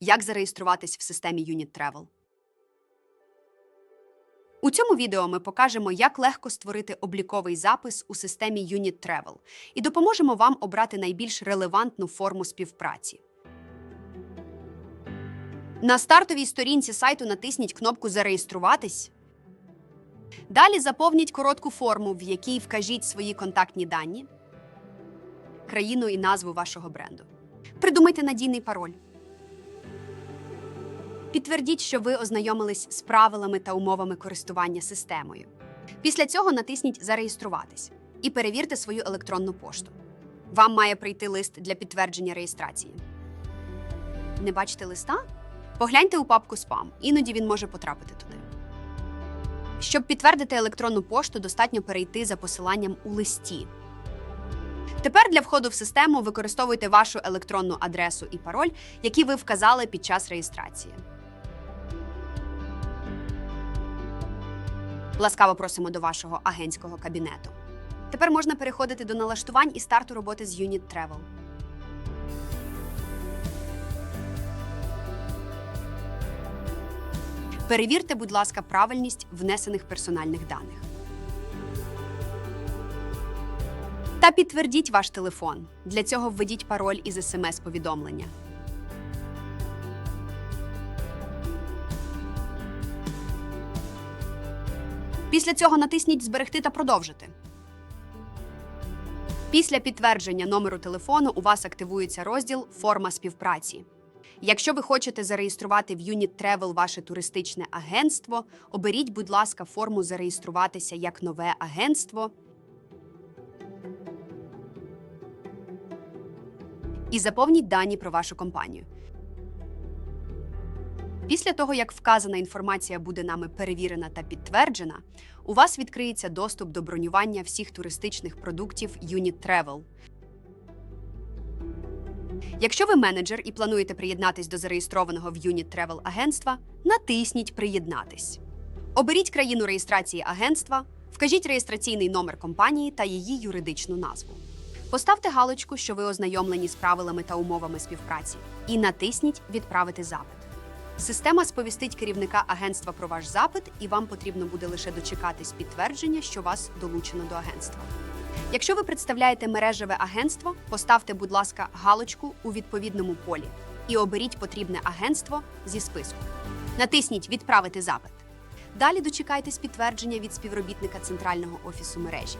Як зареєструватись в системі Unit Travel. У цьому відео ми покажемо, як легко створити обліковий запис у системі Unit Travel і допоможемо вам обрати найбільш релевантну форму співпраці. На стартовій сторінці сайту натисніть кнопку Зареєструватись. Далі заповніть коротку форму, в якій вкажіть свої контактні дані, країну і назву вашого бренду. Придумайте надійний пароль. Підтвердіть, що ви ознайомились з правилами та умовами користування системою. Після цього натисніть Зареєструватись і перевірте свою електронну пошту. Вам має прийти лист для підтвердження реєстрації. Не бачите листа? Погляньте у папку Спам, іноді він може потрапити туди. Щоб підтвердити електронну пошту, достатньо перейти за посиланням у листі. Тепер для входу в систему використовуйте вашу електронну адресу і пароль, які ви вказали під час реєстрації. Ласкаво просимо до вашого агентського кабінету. Тепер можна переходити до налаштувань і старту роботи з Unit Travel. Перевірте, будь ласка, правильність внесених персональних даних. Та підтвердіть ваш телефон. Для цього введіть пароль із смс-повідомлення. Після цього натисніть Зберегти та продовжити. Після підтвердження номеру телефону у вас активується розділ Форма співпраці. Якщо ви хочете зареєструвати в Unit Travel ваше туристичне агентство, оберіть, будь ласка, форму зареєструватися як нове агентство. І заповніть дані про вашу компанію. Після того, як вказана інформація буде нами перевірена та підтверджена, у вас відкриється доступ до бронювання всіх туристичних продуктів Unit Travel. Якщо ви менеджер і плануєте приєднатись до зареєстрованого в Unit Travel агентства, натисніть Приєднатись. Оберіть країну реєстрації агентства, вкажіть реєстраційний номер компанії та її юридичну назву. Поставте галочку, що ви ознайомлені з правилами та умовами співпраці, і натисніть Відправити запит. Система сповістить керівника агентства про ваш запит, і вам потрібно буде лише дочекатись підтвердження, що вас долучено до агентства. Якщо ви представляєте мережеве агентство, поставте, будь ласка, галочку у відповідному полі і оберіть потрібне агентство зі списку. Натисніть Відправити запит. Далі дочекайтесь підтвердження від співробітника центрального офісу мережі.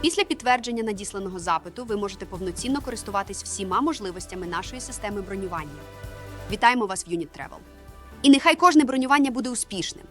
Після підтвердження надісланого запиту ви можете повноцінно користуватись всіма можливостями нашої системи бронювання. Вітаємо вас в Unit Travel. І нехай кожне бронювання буде успішним.